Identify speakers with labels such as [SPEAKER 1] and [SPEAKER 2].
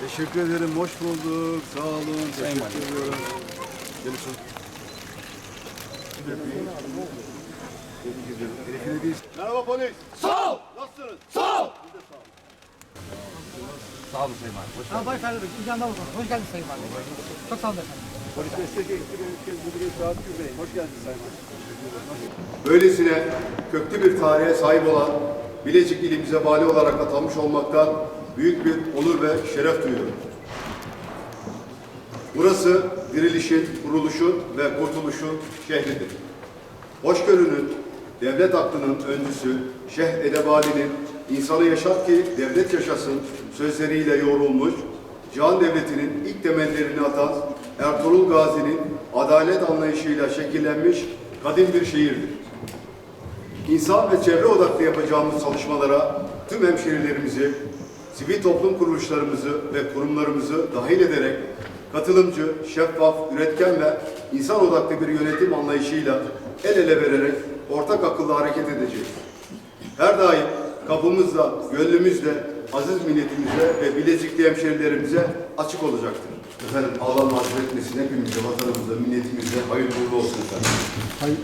[SPEAKER 1] Teşekkür ederim. Hoş bulduk. Sağ olun. Teşekkür ediyorum. Değil. Merhaba polis. Sağ ol. Nasılsınız? Sağ ol.
[SPEAKER 2] Sağ olun Sayın Valim. Hoş
[SPEAKER 3] İmkanlar olsun. Hoş geldiniz Sayın Valim. Çok sağ olun efendim.
[SPEAKER 1] Polis Meslek Eğitim Müdürü Saat Gülbey. Hoş geldiniz Sayın Valim. Böylesine köklü bir tarihe sahip olan Bilecik ilimize vali olarak atanmış olmaktan büyük bir onur ve şeref duyuyorum. Burası dirilişin, kuruluşun ve kurtuluşun şehridir. Hoşgörünün, devlet aklının öncüsü Şeyh Edebali'nin insanı yaşat ki devlet yaşasın sözleriyle yoğrulmuş, Cihan Devleti'nin ilk temellerini atan Ertuğrul Gazi'nin adalet anlayışıyla şekillenmiş kadim bir şehirdir. İnsan ve çevre odaklı yapacağımız çalışmalara tüm hemşehrilerimizi, sivil toplum kuruluşlarımızı ve kurumlarımızı dahil ederek katılımcı, şeffaf, üretken ve insan odaklı bir yönetim anlayışıyla el ele vererek ortak akıllı hareket edeceğiz. Her daim kapımızda, gönlümüzde aziz milletimize ve Bilecikli hemşehrilerimize açık olacaktır. Efendim Allah nasip etmesin hepimize, vatanımıza, milletimize hayırlı uğurlu olsun efendim.